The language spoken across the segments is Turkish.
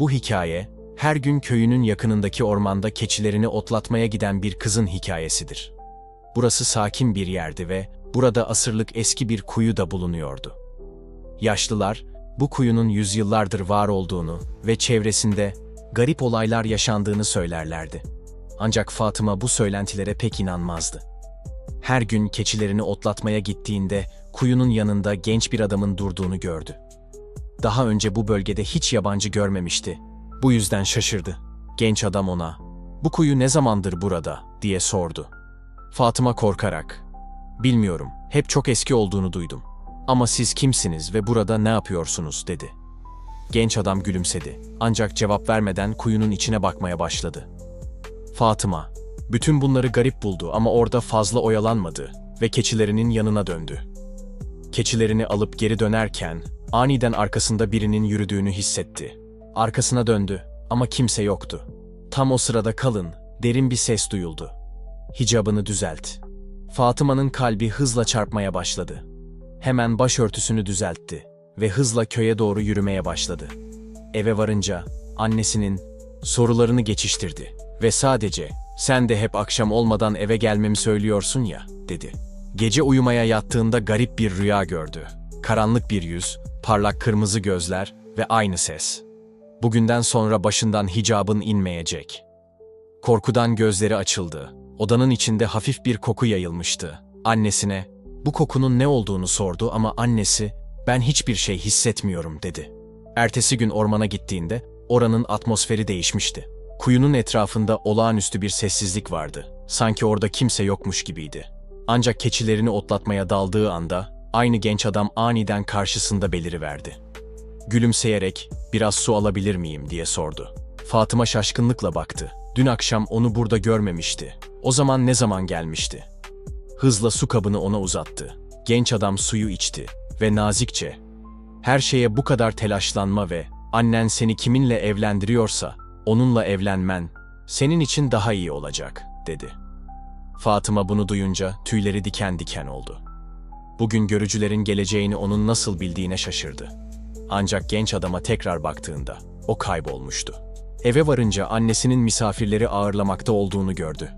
Bu hikaye, her gün köyünün yakınındaki ormanda keçilerini otlatmaya giden bir kızın hikayesidir. Burası sakin bir yerdi ve burada asırlık eski bir kuyu da bulunuyordu. Yaşlılar, bu kuyunun yüzyıllardır var olduğunu ve çevresinde garip olaylar yaşandığını söylerlerdi. Ancak Fatıma bu söylentilere pek inanmazdı. Her gün keçilerini otlatmaya gittiğinde kuyunun yanında genç bir adamın durduğunu gördü. Daha önce bu bölgede hiç yabancı görmemişti. Bu yüzden şaşırdı. Genç adam ona, "Bu kuyu ne zamandır burada?" diye sordu. Fatıma korkarak, "Bilmiyorum, hep çok eski olduğunu duydum. Ama siz kimsiniz ve burada ne yapıyorsunuz?" dedi. Genç adam gülümsedi. Ancak cevap vermeden kuyunun içine bakmaya başladı. Fatıma, bütün bunları garip buldu ama orada fazla oyalanmadı ve keçilerinin yanına döndü. Keçilerini alıp geri dönerken aniden arkasında birinin yürüdüğünü hissetti. Arkasına döndü ama kimse yoktu. Tam o sırada kalın, derin bir ses duyuldu. Hicabını düzelt. Fatıma'nın kalbi hızla çarpmaya başladı. Hemen başörtüsünü düzeltti ve hızla köye doğru yürümeye başladı. Eve varınca annesinin sorularını geçiştirdi ve sadece sen de hep akşam olmadan eve gelmemi söylüyorsun ya dedi. Gece uyumaya yattığında garip bir rüya gördü. Karanlık bir yüz, parlak kırmızı gözler ve aynı ses. Bugünden sonra başından hicabın inmeyecek. Korkudan gözleri açıldı. Odanın içinde hafif bir koku yayılmıştı. Annesine bu kokunun ne olduğunu sordu ama annesi ben hiçbir şey hissetmiyorum dedi. Ertesi gün ormana gittiğinde oranın atmosferi değişmişti. Kuyunun etrafında olağanüstü bir sessizlik vardı. Sanki orada kimse yokmuş gibiydi. Ancak keçilerini otlatmaya daldığı anda aynı genç adam aniden karşısında beliriverdi. Gülümseyerek biraz su alabilir miyim diye sordu. Fatıma şaşkınlıkla baktı. Dün akşam onu burada görmemişti. O zaman ne zaman gelmişti? Hızla su kabını ona uzattı. Genç adam suyu içti ve nazikçe her şeye bu kadar telaşlanma ve annen seni kiminle evlendiriyorsa onunla evlenmen senin için daha iyi olacak dedi. Fatıma bunu duyunca tüyleri diken diken oldu. Bugün görücülerin geleceğini onun nasıl bildiğine şaşırdı. Ancak genç adama tekrar baktığında o kaybolmuştu. Eve varınca annesinin misafirleri ağırlamakta olduğunu gördü.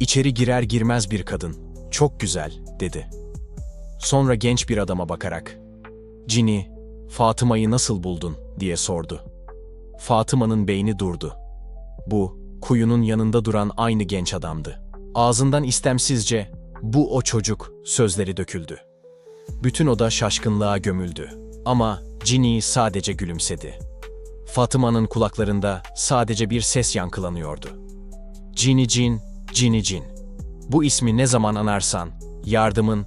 İçeri girer girmez bir kadın, çok güzel, dedi. Sonra genç bir adama bakarak, Cini, Fatıma'yı nasıl buldun, diye sordu. Fatıma'nın beyni durdu. Bu, kuyunun yanında duran aynı genç adamdı. Ağzından istemsizce, bu o çocuk, sözleri döküldü. Bütün oda şaşkınlığa gömüldü. Ama Cini sadece gülümsedi. Fatıma'nın kulaklarında sadece bir ses yankılanıyordu. Cini Cin, Cini Cin. Bu ismi ne zaman anarsan, yardımın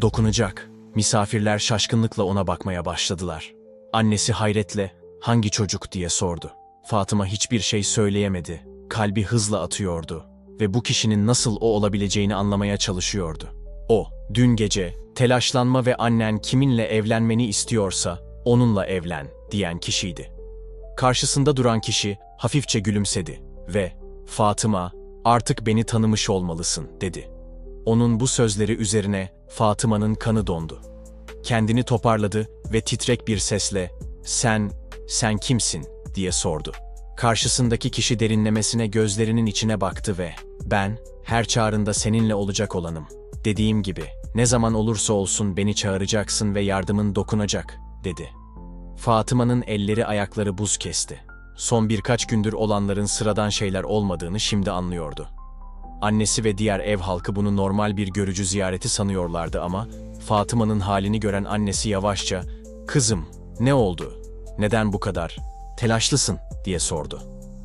dokunacak. Misafirler şaşkınlıkla ona bakmaya başladılar. Annesi hayretle, hangi çocuk diye sordu. Fatıma hiçbir şey söyleyemedi. Kalbi hızla atıyordu ve bu kişinin nasıl o olabileceğini anlamaya çalışıyordu. O, dün gece, telaşlanma ve annen kiminle evlenmeni istiyorsa, onunla evlen, diyen kişiydi. Karşısında duran kişi hafifçe gülümsedi ve Fatıma, artık beni tanımış olmalısın, dedi. Onun bu sözleri üzerine Fatıma'nın kanı dondu. Kendini toparladı ve titrek bir sesle, sen, sen kimsin, diye sordu. Karşısındaki kişi derinlemesine gözlerinin içine baktı ve, ben, her çağrında seninle olacak olanım. Dediğim gibi, ne zaman olursa olsun beni çağıracaksın ve yardımın dokunacak, dedi. Fatıma'nın elleri ayakları buz kesti. Son birkaç gündür olanların sıradan şeyler olmadığını şimdi anlıyordu. Annesi ve diğer ev halkı bunu normal bir görücü ziyareti sanıyorlardı ama Fatıma'nın halini gören annesi yavaşça "Kızım, ne oldu? Neden bu kadar telaşlısın?" Diye sordu.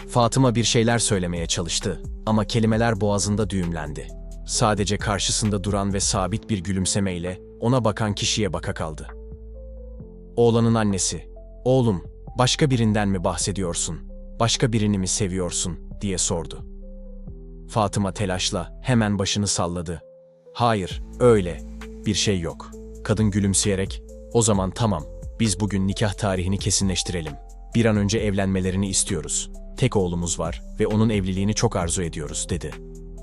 Fatıma bir şeyler söylemeye çalıştı ama kelimeler boğazında düğümlendi. Sadece karşısında duran ve sabit bir gülümsemeyle ona bakan kişiye baka kaldı. Oğlanın annesi, "Oğlum, başka birinden mi bahsediyorsun? Başka birini mi seviyorsun?" diye sordu. Fatıma telaşla hemen başını salladı. Hayır, öyle. Bir şey yok. Kadın gülümseyerek, o zaman tamam, biz bugün nikah tarihini kesinleştirelim. Bir an önce evlenmelerini istiyoruz. Tek oğlumuz var ve onun evliliğini çok arzu ediyoruz, dedi.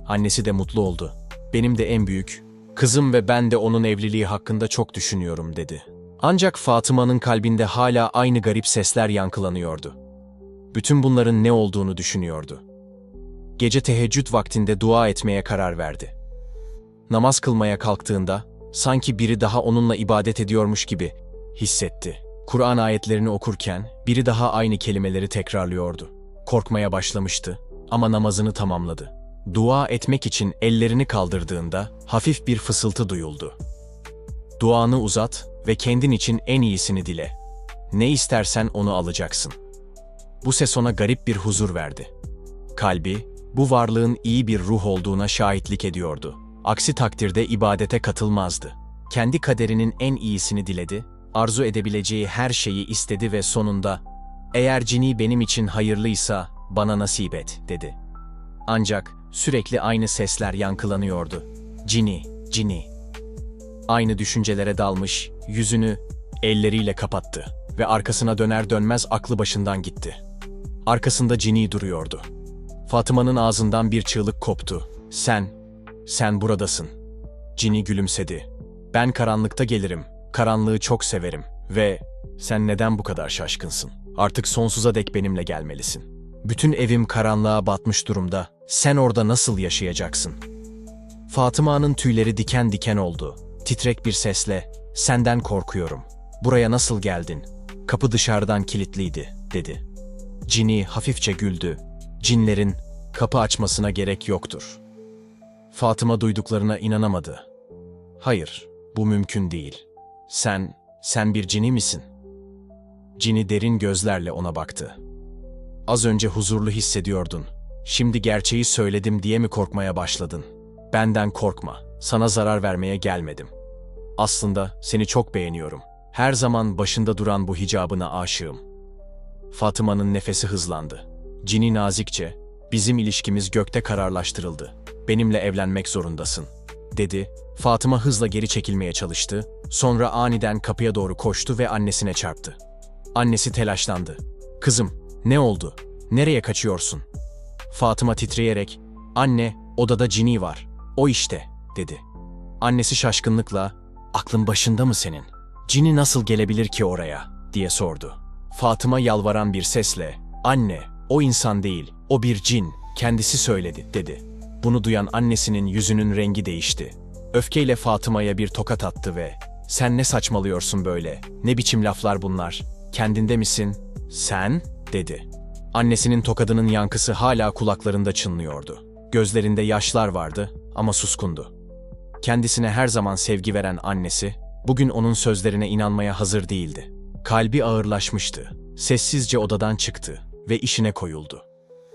Annesi de mutlu oldu. Benim de en büyük, kızım ve ben de onun evliliği hakkında çok düşünüyorum, dedi. Ancak Fatıma'nın kalbinde hala aynı garip sesler yankılanıyordu. bütün bunların ne olduğunu düşünüyordu. Gece teheccüd vaktinde dua etmeye karar verdi. Namaz kılmaya kalktığında sanki biri daha onunla ibadet ediyormuş gibi hissetti. Kur'an ayetlerini okurken biri daha aynı kelimeleri tekrarlıyordu. Korkmaya başlamıştı ama namazını tamamladı. Dua etmek için ellerini kaldırdığında hafif bir fısıltı duyuldu. Duanı uzat ve kendin için en iyisini dile. Ne istersen onu alacaksın. Bu ses ona garip bir huzur verdi. Kalbi, bu varlığın iyi bir ruh olduğuna şahitlik ediyordu. Aksi takdirde ibadete katılmazdı. Kendi kaderinin en iyisini diledi, arzu edebileceği her şeyi istedi ve sonunda "Eğer cini benim için hayırlıysa bana nasip et." dedi. Ancak sürekli aynı sesler yankılanıyordu. Cini, cini. Aynı düşüncelere dalmış, yüzünü elleriyle kapattı ve arkasına döner dönmez aklı başından gitti. Arkasında cini duruyordu. Fatıma'nın ağzından bir çığlık koptu. Sen, sen buradasın. Cini gülümsedi. Ben karanlıkta gelirim. Karanlığı çok severim. Ve sen neden bu kadar şaşkınsın? Artık sonsuza dek benimle gelmelisin. Bütün evim karanlığa batmış durumda. Sen orada nasıl yaşayacaksın? Fatıma'nın tüyleri diken diken oldu. Titrek bir sesle, senden korkuyorum. Buraya nasıl geldin? Kapı dışarıdan kilitliydi, dedi. Cini hafifçe güldü. Cinlerin kapı açmasına gerek yoktur. Fatıma duyduklarına inanamadı. Hayır, bu mümkün değil. Sen, sen bir cini misin? Cini derin gözlerle ona baktı. Az önce huzurlu hissediyordun. Şimdi gerçeği söyledim diye mi korkmaya başladın? Benden korkma. Sana zarar vermeye gelmedim. Aslında seni çok beğeniyorum. Her zaman başında duran bu hicabına aşığım. Fatıma'nın nefesi hızlandı. Cini nazikçe, bizim ilişkimiz gökte kararlaştırıldı. Benimle evlenmek zorundasın, dedi. Fatıma hızla geri çekilmeye çalıştı. Sonra aniden kapıya doğru koştu ve annesine çarptı. Annesi telaşlandı. Kızım, ne oldu? Nereye kaçıyorsun? Fatıma titreyerek, anne, odada cini var. O işte, dedi. Annesi şaşkınlıkla, aklın başında mı senin? Cini nasıl gelebilir ki oraya, diye sordu. Fatıma yalvaran bir sesle, anne, o insan değil, o bir cin, kendisi söyledi, dedi. Bunu duyan annesinin yüzünün rengi değişti. Öfkeyle Fatıma'ya bir tokat attı ve, sen ne saçmalıyorsun böyle, ne biçim laflar bunlar, kendinde misin? Sen, dedi. Annesinin tokadının yankısı hala kulaklarında çınlıyordu. Gözlerinde yaşlar vardı ama suskundu. Kendisine her zaman sevgi veren annesi, bugün onun sözlerine inanmaya hazır değildi. Kalbi ağırlaşmıştı. Sessizce odadan çıktı ve işine koyuldu.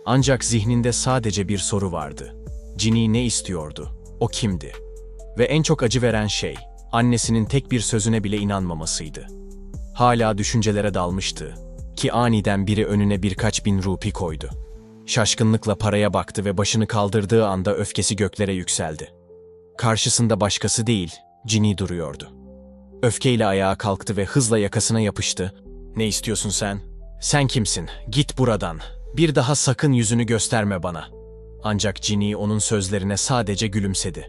Ancak zihninde sadece bir soru vardı. Cini ne istiyordu? O kimdi? Ve en çok acı veren şey, annesinin tek bir sözüne bile inanmamasıydı. Hala düşüncelere dalmıştı ki aniden biri önüne birkaç bin rupi koydu. Şaşkınlıkla paraya baktı ve başını kaldırdığı anda öfkesi göklere yükseldi. Karşısında başkası değil, Cini duruyordu. Öfkeyle ayağa kalktı ve hızla yakasına yapıştı. Ne istiyorsun sen? Sen kimsin? Git buradan. Bir daha sakın yüzünü gösterme bana. Ancak Cini onun sözlerine sadece gülümsedi.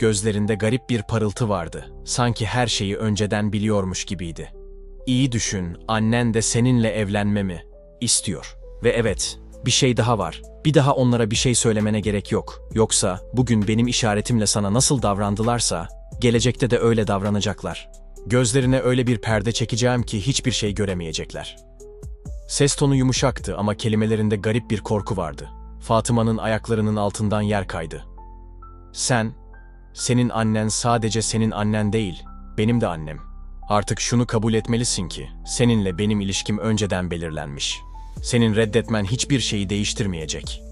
Gözlerinde garip bir parıltı vardı. Sanki her şeyi önceden biliyormuş gibiydi. İyi düşün, annen de seninle evlenmemi istiyor. Ve evet, bir şey daha var. Bir daha onlara bir şey söylemene gerek yok. Yoksa bugün benim işaretimle sana nasıl davrandılarsa, gelecekte de öyle davranacaklar. Gözlerine öyle bir perde çekeceğim ki hiçbir şey göremeyecekler. Ses tonu yumuşaktı ama kelimelerinde garip bir korku vardı. Fatıma'nın ayaklarının altından yer kaydı. Sen, senin annen sadece senin annen değil, benim de annem. Artık şunu kabul etmelisin ki, seninle benim ilişkim önceden belirlenmiş. Senin reddetmen hiçbir şeyi değiştirmeyecek.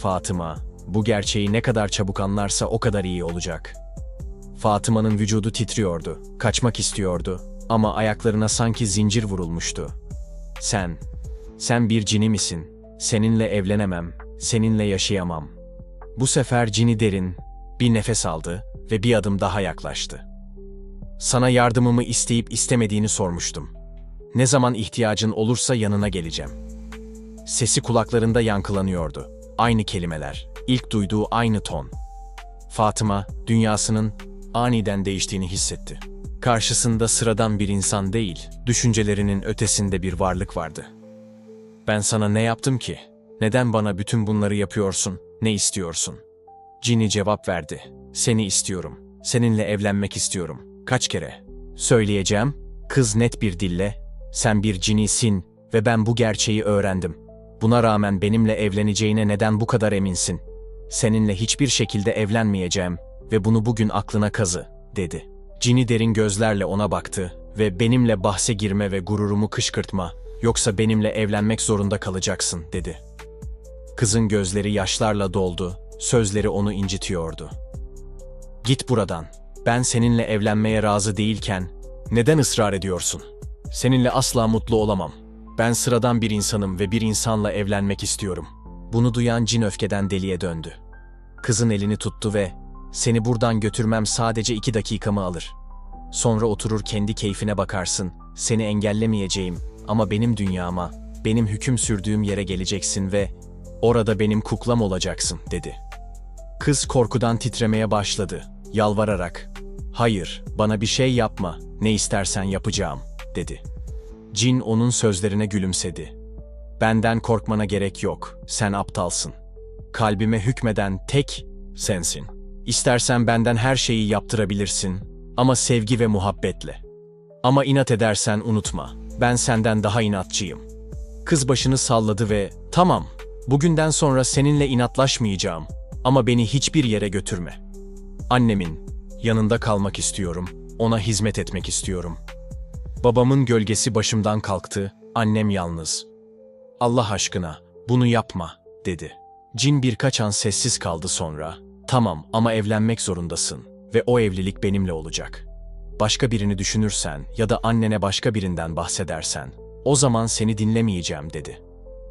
Fatıma, bu gerçeği ne kadar çabuk anlarsa o kadar iyi olacak. Fatıma'nın vücudu titriyordu, kaçmak istiyordu ama ayaklarına sanki zincir vurulmuştu. Sen, sen bir cini misin? Seninle evlenemem, seninle yaşayamam. Bu sefer cini derin, bir nefes aldı ve bir adım daha yaklaştı. Sana yardımımı isteyip istemediğini sormuştum. Ne zaman ihtiyacın olursa yanına geleceğim. Sesi kulaklarında yankılanıyordu. Aynı kelimeler, ilk duyduğu aynı ton. Fatıma, dünyasının aniden değiştiğini hissetti. Karşısında sıradan bir insan değil, düşüncelerinin ötesinde bir varlık vardı. Ben sana ne yaptım ki? Neden bana bütün bunları yapıyorsun? Ne istiyorsun? Cini cevap verdi. Seni istiyorum. Seninle evlenmek istiyorum. Kaç kere? Söyleyeceğim. Kız net bir dille. Sen bir cinisin ve ben bu gerçeği öğrendim. Buna rağmen benimle evleneceğine neden bu kadar eminsin? Seninle hiçbir şekilde evlenmeyeceğim ve bunu bugün aklına kazı, dedi. Cini derin gözlerle ona baktı ve benimle bahse girme ve gururumu kışkırtma, yoksa benimle evlenmek zorunda kalacaksın, dedi. Kızın gözleri yaşlarla doldu, sözleri onu incitiyordu. Git buradan. Ben seninle evlenmeye razı değilken neden ısrar ediyorsun? Seninle asla mutlu olamam. Ben sıradan bir insanım ve bir insanla evlenmek istiyorum. Bunu duyan cin öfkeden deliye döndü. Kızın elini tuttu ve seni buradan götürmem sadece iki dakikamı alır. Sonra oturur kendi keyfine bakarsın. Seni engellemeyeceğim ama benim dünyama, benim hüküm sürdüğüm yere geleceksin ve orada benim kuklam olacaksın dedi. Kız korkudan titremeye başladı, yalvararak. Hayır, bana bir şey yapma, ne istersen yapacağım, dedi. Cin onun sözlerine gülümsedi. Benden korkmana gerek yok, sen aptalsın. Kalbime hükmeden tek sensin. İstersen benden her şeyi yaptırabilirsin ama sevgi ve muhabbetle. Ama inat edersen unutma, ben senden daha inatçıyım. Kız başını salladı ve tamam, bugünden sonra seninle inatlaşmayacağım ama beni hiçbir yere götürme. Annemin yanında kalmak istiyorum, ona hizmet etmek istiyorum. Babamın gölgesi başımdan kalktı, annem yalnız. Allah aşkına, bunu yapma, dedi. Cin birkaç an sessiz kaldı sonra. Tamam ama evlenmek zorundasın ve o evlilik benimle olacak. Başka birini düşünürsen ya da annene başka birinden bahsedersen, o zaman seni dinlemeyeceğim dedi.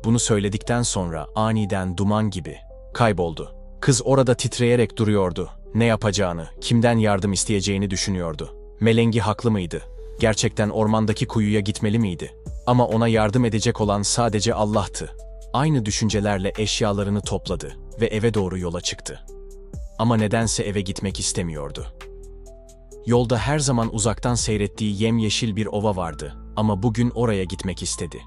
Bunu söyledikten sonra aniden duman gibi kayboldu. Kız orada titreyerek duruyordu. Ne yapacağını, kimden yardım isteyeceğini düşünüyordu. Melengi haklı mıydı? Gerçekten ormandaki kuyuya gitmeli miydi? Ama ona yardım edecek olan sadece Allah'tı. Aynı düşüncelerle eşyalarını topladı ve eve doğru yola çıktı. Ama nedense eve gitmek istemiyordu. Yolda her zaman uzaktan seyrettiği yemyeşil bir ova vardı ama bugün oraya gitmek istedi.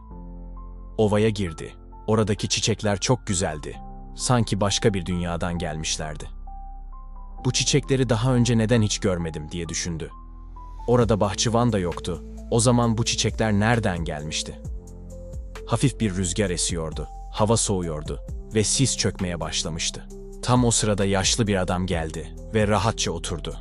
Ovaya girdi. Oradaki çiçekler çok güzeldi. Sanki başka bir dünyadan gelmişlerdi. Bu çiçekleri daha önce neden hiç görmedim diye düşündü. Orada bahçıvan da yoktu. O zaman bu çiçekler nereden gelmişti? Hafif bir rüzgar esiyordu. Hava soğuyordu ve sis çökmeye başlamıştı. Tam o sırada yaşlı bir adam geldi ve rahatça oturdu.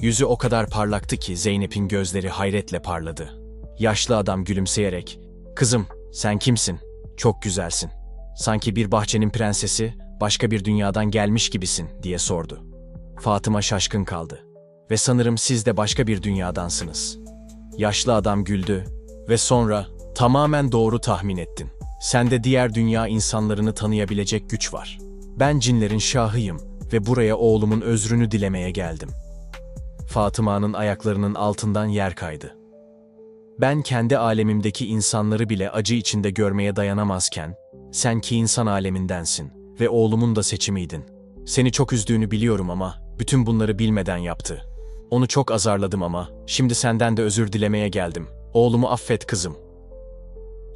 Yüzü o kadar parlaktı ki Zeynep'in gözleri hayretle parladı. Yaşlı adam gülümseyerek, "Kızım, sen kimsin? Çok güzelsin. Sanki bir bahçenin prensesi, başka bir dünyadan gelmiş gibisin." diye sordu. Fatıma şaşkın kaldı. "Ve sanırım siz de başka bir dünyadansınız." Yaşlı adam güldü ve sonra, "Tamamen doğru tahmin ettin. Sende diğer dünya insanlarını tanıyabilecek güç var. Ben cinlerin şahıyım ve buraya oğlumun özrünü dilemeye geldim." Fatıma'nın ayaklarının altından yer kaydı. Ben kendi alemimdeki insanları bile acı içinde görmeye dayanamazken, sen ki insan alemindensin ve oğlumun da seçimiydin. Seni çok üzdüğünü biliyorum ama bütün bunları bilmeden yaptı. Onu çok azarladım ama şimdi senden de özür dilemeye geldim. Oğlumu affet kızım.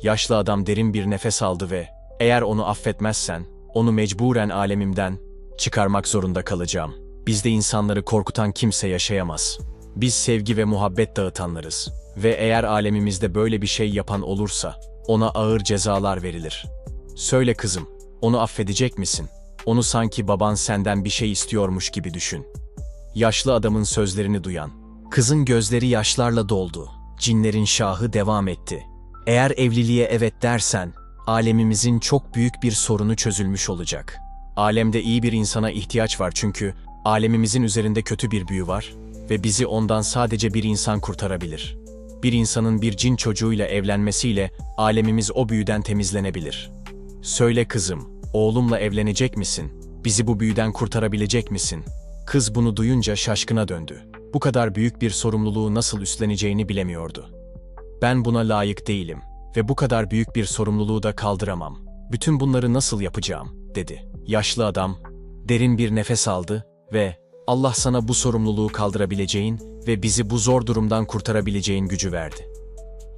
Yaşlı adam derin bir nefes aldı ve eğer onu affetmezsen onu mecburen alemimden çıkarmak zorunda kalacağım. Bizde insanları korkutan kimse yaşayamaz. Biz sevgi ve muhabbet dağıtanlarız ve eğer alemimizde böyle bir şey yapan olursa ona ağır cezalar verilir. Söyle kızım, onu affedecek misin? Onu sanki baban senden bir şey istiyormuş gibi düşün. Yaşlı adamın sözlerini duyan, kızın gözleri yaşlarla doldu. Cinlerin şahı devam etti. Eğer evliliğe evet dersen, alemimizin çok büyük bir sorunu çözülmüş olacak. Alemde iyi bir insana ihtiyaç var çünkü alemimizin üzerinde kötü bir büyü var ve bizi ondan sadece bir insan kurtarabilir. Bir insanın bir cin çocuğuyla evlenmesiyle alemimiz o büyüden temizlenebilir. Söyle kızım, oğlumla evlenecek misin? Bizi bu büyüden kurtarabilecek misin? Kız bunu duyunca şaşkına döndü. Bu kadar büyük bir sorumluluğu nasıl üstleneceğini bilemiyordu. Ben buna layık değilim ve bu kadar büyük bir sorumluluğu da kaldıramam. Bütün bunları nasıl yapacağım?" dedi. Yaşlı adam derin bir nefes aldı ve Allah sana bu sorumluluğu kaldırabileceğin ve bizi bu zor durumdan kurtarabileceğin gücü verdi.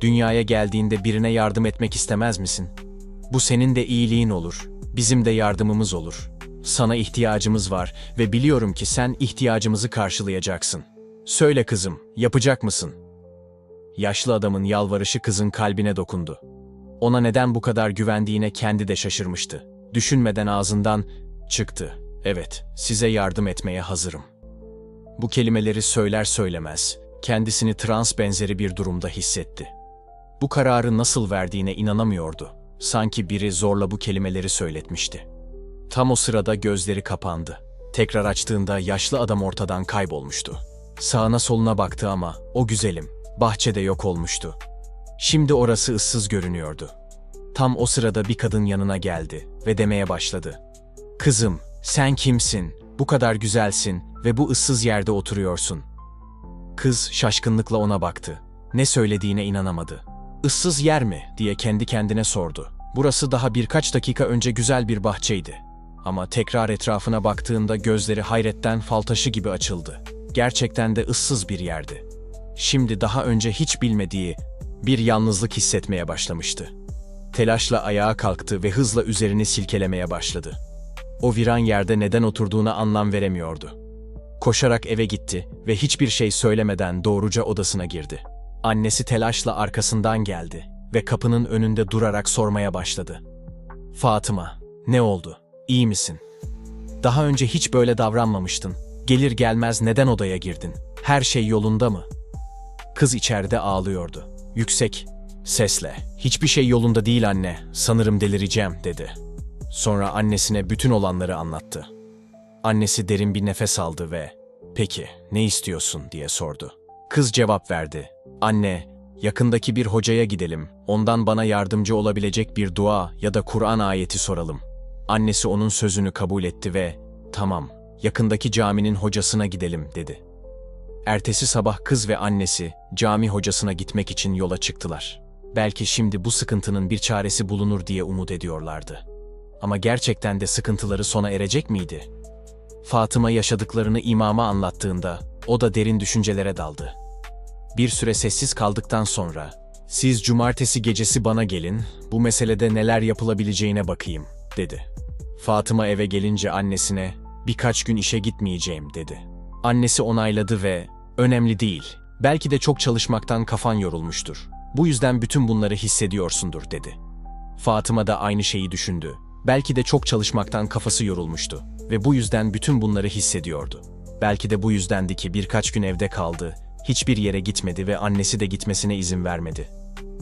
Dünyaya geldiğinde birine yardım etmek istemez misin? Bu senin de iyiliğin olur. Bizim de yardımımız olur. Sana ihtiyacımız var ve biliyorum ki sen ihtiyacımızı karşılayacaksın. Söyle kızım, yapacak mısın? Yaşlı adamın yalvarışı kızın kalbine dokundu. Ona neden bu kadar güvendiğine kendi de şaşırmıştı. Düşünmeden ağzından çıktı. Evet, size yardım etmeye hazırım. Bu kelimeleri söyler söylemez kendisini trans benzeri bir durumda hissetti. Bu kararı nasıl verdiğine inanamıyordu. Sanki biri zorla bu kelimeleri söyletmişti. Tam o sırada gözleri kapandı. Tekrar açtığında yaşlı adam ortadan kaybolmuştu. Sağına soluna baktı ama o güzelim bahçede yok olmuştu. Şimdi orası ıssız görünüyordu. Tam o sırada bir kadın yanına geldi ve demeye başladı. Kızım, sen kimsin? Bu kadar güzelsin ve bu ıssız yerde oturuyorsun. Kız şaşkınlıkla ona baktı. Ne söylediğine inanamadı. Issız yer mi diye kendi kendine sordu. Burası daha birkaç dakika önce güzel bir bahçeydi. Ama tekrar etrafına baktığında gözleri hayretten fal taşı gibi açıldı. Gerçekten de ıssız bir yerdi. Şimdi daha önce hiç bilmediği bir yalnızlık hissetmeye başlamıştı. Telaşla ayağa kalktı ve hızla üzerini silkelemeye başladı. O viran yerde neden oturduğuna anlam veremiyordu. Koşarak eve gitti ve hiçbir şey söylemeden doğruca odasına girdi. Annesi telaşla arkasından geldi ve kapının önünde durarak sormaya başladı. Fatıma, ne oldu? İyi misin? Daha önce hiç böyle davranmamıştın. Gelir gelmez neden odaya girdin? Her şey yolunda mı? Kız içeride ağlıyordu. Yüksek sesle, "Hiçbir şey yolunda değil anne. Sanırım delireceğim." dedi. Sonra annesine bütün olanları anlattı. Annesi derin bir nefes aldı ve "Peki, ne istiyorsun?" diye sordu. Kız cevap verdi. "Anne, yakındaki bir hocaya gidelim. Ondan bana yardımcı olabilecek bir dua ya da Kur'an ayeti soralım." Annesi onun sözünü kabul etti ve "Tamam, yakındaki caminin hocasına gidelim." dedi. Ertesi sabah kız ve annesi cami hocasına gitmek için yola çıktılar. Belki şimdi bu sıkıntının bir çaresi bulunur diye umut ediyorlardı. Ama gerçekten de sıkıntıları sona erecek miydi? Fatıma yaşadıklarını imama anlattığında o da derin düşüncelere daldı. Bir süre sessiz kaldıktan sonra "Siz cumartesi gecesi bana gelin, bu meselede neler yapılabileceğine bakayım." dedi. Fatıma eve gelince annesine "Birkaç gün işe gitmeyeceğim." dedi. Annesi onayladı ve "Önemli değil. Belki de çok çalışmaktan kafan yorulmuştur. Bu yüzden bütün bunları hissediyorsundur." dedi. Fatıma da aynı şeyi düşündü. Belki de çok çalışmaktan kafası yorulmuştu ve bu yüzden bütün bunları hissediyordu. Belki de bu yüzdendi ki birkaç gün evde kaldı, hiçbir yere gitmedi ve annesi de gitmesine izin vermedi.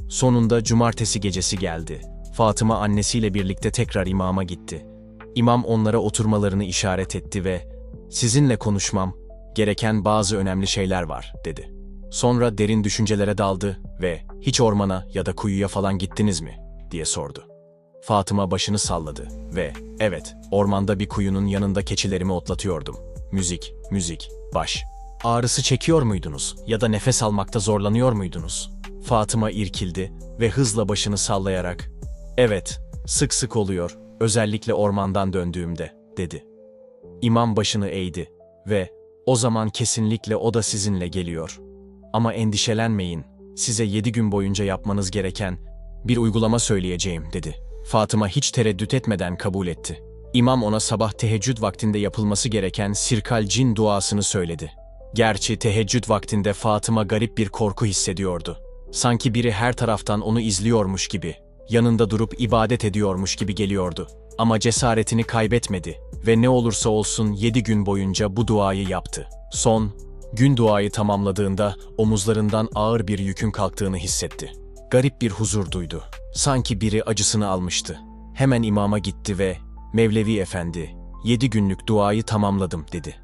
Sonunda cumartesi gecesi geldi. Fatıma annesiyle birlikte tekrar imama gitti. İmam onlara oturmalarını işaret etti ve "Sizinle konuşmam gereken bazı önemli şeyler var." dedi. Sonra derin düşüncelere daldı ve "Hiç ormana ya da kuyuya falan gittiniz mi?" diye sordu. Fatıma başını salladı ve evet ormanda bir kuyunun yanında keçilerimi otlatıyordum. Müzik, müzik, baş. Ağrısı çekiyor muydunuz ya da nefes almakta zorlanıyor muydunuz? Fatıma irkildi ve hızla başını sallayarak evet sık sık oluyor özellikle ormandan döndüğümde dedi. İmam başını eğdi ve o zaman kesinlikle o da sizinle geliyor. Ama endişelenmeyin size yedi gün boyunca yapmanız gereken bir uygulama söyleyeceğim dedi. Fatıma hiç tereddüt etmeden kabul etti. İmam ona sabah teheccüd vaktinde yapılması gereken sirkal cin duasını söyledi. Gerçi teheccüd vaktinde Fatıma garip bir korku hissediyordu. Sanki biri her taraftan onu izliyormuş gibi, yanında durup ibadet ediyormuş gibi geliyordu. Ama cesaretini kaybetmedi ve ne olursa olsun yedi gün boyunca bu duayı yaptı. Son, gün duayı tamamladığında omuzlarından ağır bir yükün kalktığını hissetti. Garip bir huzur duydu. Sanki biri acısını almıştı. Hemen imama gitti ve Mevlevi Efendi, yedi günlük duayı tamamladım dedi.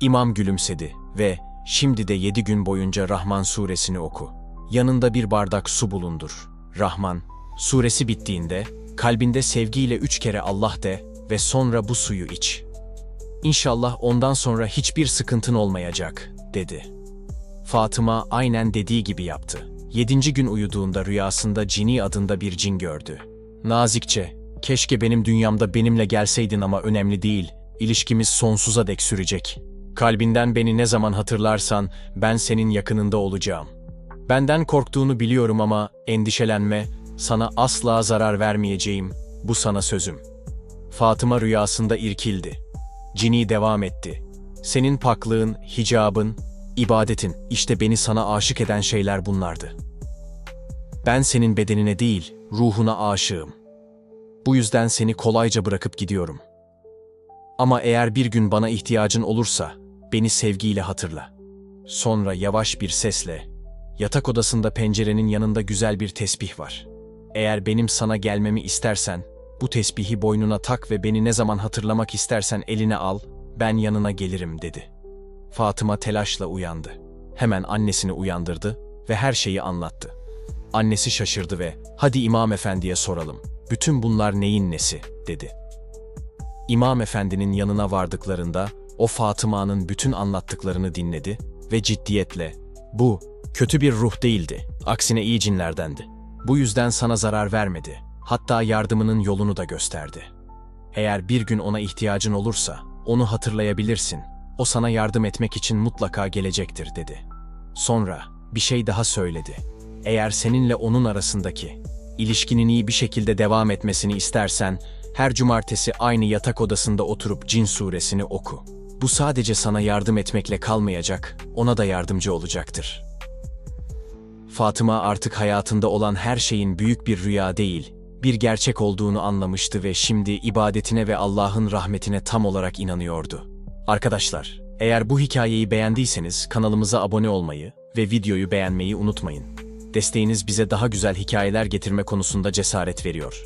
İmam gülümsedi ve şimdi de yedi gün boyunca Rahman suresini oku. Yanında bir bardak su bulundur. Rahman, suresi bittiğinde kalbinde sevgiyle üç kere Allah de ve sonra bu suyu iç. İnşallah ondan sonra hiçbir sıkıntın olmayacak, dedi. Fatıma aynen dediği gibi yaptı. Yedinci gün uyuduğunda rüyasında Cini adında bir cin gördü. Nazikçe, keşke benim dünyamda benimle gelseydin ama önemli değil, ilişkimiz sonsuza dek sürecek. Kalbinden beni ne zaman hatırlarsan ben senin yakınında olacağım. Benden korktuğunu biliyorum ama endişelenme, Sana asla zarar vermeyeceğim, bu sana sözüm. Fatıma rüyasında irkildi. Cini devam etti. Senin paklığın, hicabın, ibadetin, işte beni sana aşık eden şeyler bunlardı. Ben senin bedenine değil, ruhuna aşığım. Bu yüzden seni kolayca bırakıp gidiyorum. Ama eğer bir gün bana ihtiyacın olursa, beni sevgiyle hatırla. Sonra yavaş bir sesle, yatak odasında pencerenin yanında güzel bir tesbih var. Eğer benim sana gelmemi istersen, bu tesbihi boynuna tak ve beni ne zaman hatırlamak istersen eline al, ben yanına gelirim dedi. Fatıma telaşla uyandı. Hemen annesini uyandırdı ve her şeyi anlattı. Annesi şaşırdı ve hadi İmam Efendi'ye soralım. Bütün bunlar neyin nesi dedi. İmam Efendi'nin yanına vardıklarında o Fatıma'nın bütün anlattıklarını dinledi ve ciddiyetle bu kötü bir ruh değildi. Aksine iyi cinlerdendi. Bu yüzden sana zarar vermedi. Hatta yardımının yolunu da gösterdi. Eğer bir gün ona ihtiyacın olursa onu hatırlayabilirsin. O sana yardım etmek için mutlaka gelecektir dedi. Sonra bir şey daha söyledi. Eğer seninle onun arasındaki ilişkinin iyi bir şekilde devam etmesini istersen her cumartesi aynı yatak odasında oturup Cin suresini oku. Bu sadece sana yardım etmekle kalmayacak, ona da yardımcı olacaktır. Fatıma artık hayatında olan her şeyin büyük bir rüya değil, bir gerçek olduğunu anlamıştı ve şimdi ibadetine ve Allah'ın rahmetine tam olarak inanıyordu. Arkadaşlar, eğer bu hikayeyi beğendiyseniz kanalımıza abone olmayı ve videoyu beğenmeyi unutmayın. Desteğiniz bize daha güzel hikayeler getirme konusunda cesaret veriyor.